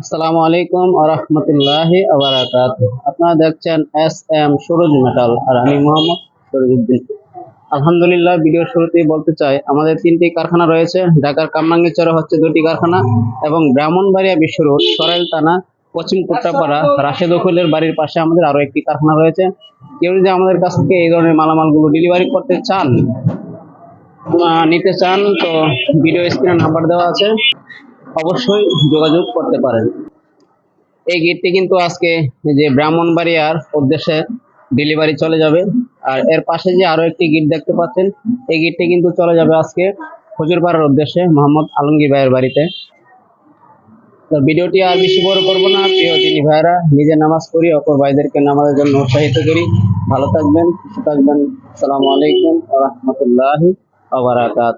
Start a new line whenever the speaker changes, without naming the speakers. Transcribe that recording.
আসসালামু আলাইকুম আরহামতুল্লাহ আবরাকাত আপনারা দেখছেন এস এম সুরজ মেটাল আর আমি মোহাম্মদ সরুদ্দিন আলহামদুলিল্লাহ ভিডিওর শুরুতেই বলতে চাই, আমাদের তিনটি কারখানা রয়েছে। ঢাকার কামরাঙ্গীচরে হচ্ছে দুটি কারখানা এবং ব্রাহ্মণবাড়িয়া বিশ্ব রোড সরাইল থানা, পশ্চিম কুট্টাপাড়া, রাশেদ উকুলের বাড়ির পাশে আমাদের আরও একটি কারখানা রয়েছে। কেউ যদি আমাদের কাছ থেকে এই ধরনের মালামালগুলো ডেলিভারি করতে চান নিতে চান, তো ভিডিও স্ক্রিনে নাম্বার দেওয়া আছে। অবশ্যই যোগাযোগ করতে পারেন। এই গিটটি কিন্তু আজকে যে ব্রাহ্মণবাড়িয়ার উদ্দেশ্যে ডেলিভারি চলে যাবে। আর এর পাশে যে আরও একটি গিট দেখতে পাচ্ছেন, এই গিটটি কিন্তু চলে যাবে আজকে হুজুরপাড়ার উদ্দেশ্যে মোহাম্মদ আলমগীর ভাইয়ের বাড়িতে। তো ভিডিওটি আর বেশি বড় করব না। প্রিয় তিনি ভাইরা নিজে নামাজ পড়ি, অপর ভাইদেরকে নামাজের জন্য উৎসাহিত করি। ভালো থাকবেন, সুস্থ থাকবেন। আসসালামু আলাইকুম রহমতুল্লাহি আবরাকাত